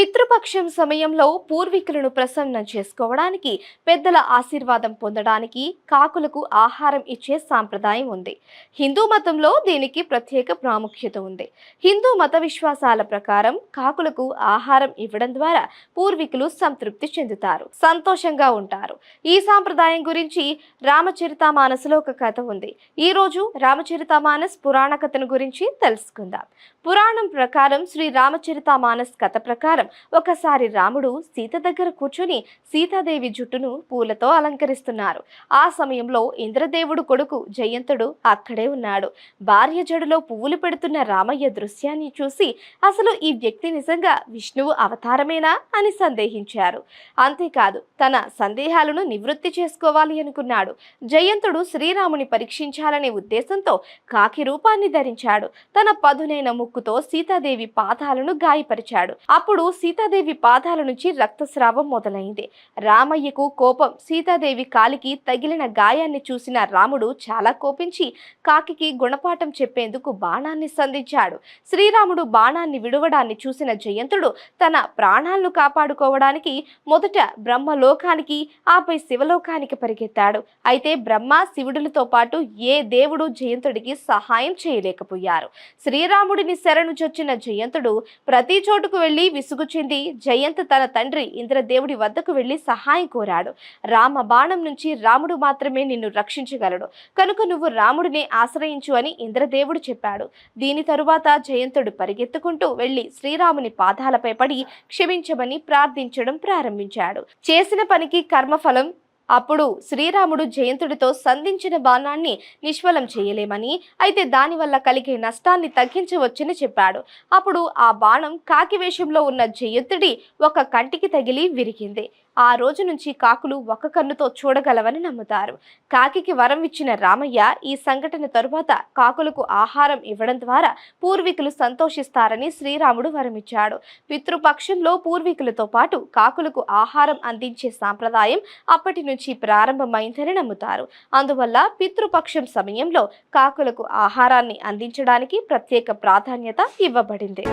పితృపక్షం సమయంలో పూర్వీకులను ప్రసన్నం చేసుకోవడానికి పెద్దల ఆశీర్వాదం పొందడానికి కాకులకు ఆహారం ఇచ్చే సాంప్రదాయం ఉంది. హిందూ మతంలో దీనికి ప్రత్యేక ప్రాముఖ్యత ఉంది. హిందూ మత విశ్వాసాల ప్రకారం కాకులకు ఆహారం ఇవ్వడం ద్వారా పూర్వీకులు సంతృప్తి చెందుతారు సంతోషంగా ఉంటారు. ఈ సాంప్రదాయం గురించి రామచరితమానసులో ఒక కథ ఉంది. ఈ రోజు రామచరితమానస్ పురాణ కథను గురించి తెలుసుకుందాం. పురాణం ప్రకారం శ్రీ రామచరితమానస్ కథ ప్రకారం ఒకసారి రాముడు సీత దగ్గర కూర్చుని సీతాదేవి జుట్టును పూలతో అలంకరిస్తున్నారు. ఆ సమయంలో ఇంద్రదేవుడు కొడుకు జయంతుడు అక్కడే ఉన్నాడు. భార్య జడులో పువ్వులు పెడుతున్న రామయ్య దృశ్యాన్ని చూసి అసలు ఈ వ్యక్తి నిజంగా విష్ణువు అవతారమేనా అని సందేహించారు. అంతేకాదు తన సందేహాలను నివృత్తి చేసుకోవాలి అనుకున్నాడు. జయంతుడు శ్రీరాముని పరీక్షించాలనే ఉద్దేశంతో కాకి రూపాన్ని ధరించాడు. తన పదునైన ముక్కుతో సీతాదేవి పాదాలను గాయపరిచాడు. అప్పుడు సీతాదేవి పాదాల నుంచి రక్తస్రావం మొదలైంది. రామయ్యకు కోపం సీతాదేవి కాలికి తగిలిన గాయాన్ని చూసిన రాముడు చాలా కోపించి కాకికి గుణపాఠం చెప్పేందుకు బాణాన్ని సంధించాడు. శ్రీరాముడు బాణాన్ని విడవడాన్ని చూసిన జయంతుడు తన ప్రాణాలను కాపాడుకోవడానికి మొదట బ్రహ్మలోకానికి ఆపై శివలోకానికి పరిగెత్తాడు. అయితే బ్రహ్మ శివుడులతో పాటు ఏ దేవుడు జయంతుడికి సహాయం చేయలేకపోయారు. శ్రీరాముడిని శరణు చొచ్చిన జయంతుడు ప్రతి చోటుకు వెళ్ళి విసుగు చెంది జయంత్ తన తండ్రి ఇంద్రదేవుడి వద్దకు వెళ్ళి సహాయం కోరాడు. రామ బాణం నుంచి రాముడు మాత్రమే నిన్ను రక్షించగలడు. కనుక నువ్వు రాముడిని ఆశ్రయించు అని ఇంద్రదేవుడు చెప్పాడు. దీని తరువాత జయంతుడు పరిగెత్తుకుంటూ వెళ్ళి శ్రీరాముని పాదాలపై పడి క్షమించమని ప్రార్థించడం ప్రారంభించాడు. చేసిన పనికి కర్మఫలం అప్పుడు శ్రీరాముడు జయంతుడితో సంధించిన బాణాన్ని నిష్ఫలం చేయలేమని అయితే దానివల్ల కలిగే నష్టాన్ని తగ్గించవచ్చని చెప్పాడు. అప్పుడు ఆ బాణం కాకి వేషంలో ఉన్న జయంతుడి ఒక కంటికి తగిలి విరిగింది. ఆ రోజు నుంచి కాకులు ఒక కన్నుతో చూడగలవని నమ్ముతారు. కాకికి వరం ఇచ్చిన రామయ్య ఈ సంఘటన తరువాత కాకులకు ఆహారం ఇవ్వడం ద్వారా పూర్వీకులు సంతోషిస్తారని శ్రీరాముడు వరమిచ్చాడు. పితృపక్షంలో పూర్వీకులతో పాటు కాకులకు ఆహారం అందించే సాంప్రదాయం అప్పటి నుంచి ప్రారంభమైందని నమ్ముతారు. అందువల్ల పితృపక్షం సమయంలో కాకులకు ఆహారాన్ని అందించడానికి ప్రత్యేక ప్రాధాన్యత ఇవ్వబడింది.